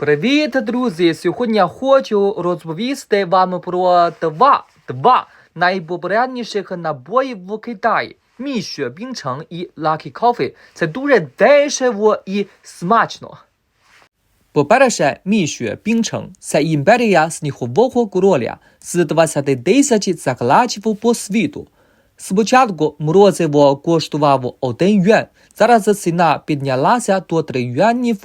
Привіт, друзі! Сьогодні я хочу розповісти вам про два, два найпопулярніших набої в Китаї. Мішує Бінчен і Lucky Coffee. Це дуже дешево і смачно. По-перше, Мішує Бінчен – це імперія снігового короля з 20 тисяч закладів по світу. Спочатку морозиво коштувало 1 юань, зараз ціна піднялася до 3 юанів,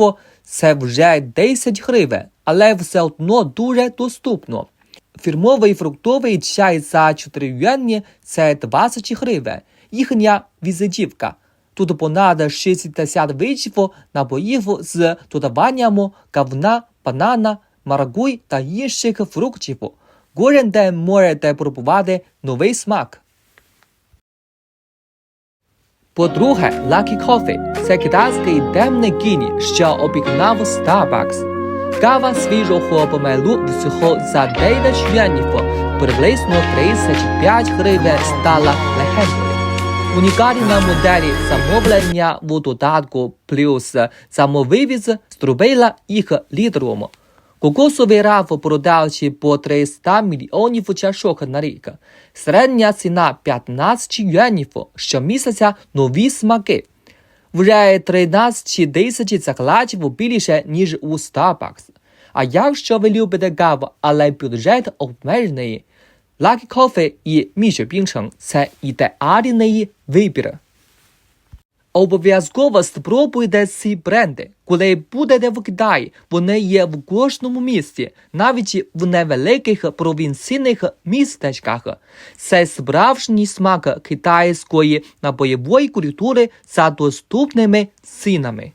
це вже 10 гривень, але все одно дуже доступно. Фірмовий фруктовий чай за 4 юані – це 20 гривень, їхня візитівка. Тут понад 60 видів напоїв з додаванням кавна, банана, марагуй та інших фруктів. Кожен день можете пробувати новий смак. По-друге, Lucky Coffee – це китайський темний кінь, що обігнав Starbucks. Кава свіжого помелу всього за 9 юанів, приблизно 35 гривень стала легендою. Унікальна моделі замовлення в додатку плюс самовивіз зробила їх лідером. Кокосовий раф продавчі по 300 мільйонів чашок на рік. Середня ціна 15 юанів, щомісяця нові смаки. Вже 13 тисяч закладів більше, ніж у Starbucks. А якщо ви любите каву, але бюджет обмежений, Lucky Coffee і Міші Бінчен – це ідеальний вибір. Обов'язково спробуйте ці бренди. Коли будете в Китаї, вони є в кожному місті, навіть в невеликих провінційних містечках. Це справжній смак китайської набоєвої культури за доступними цінами.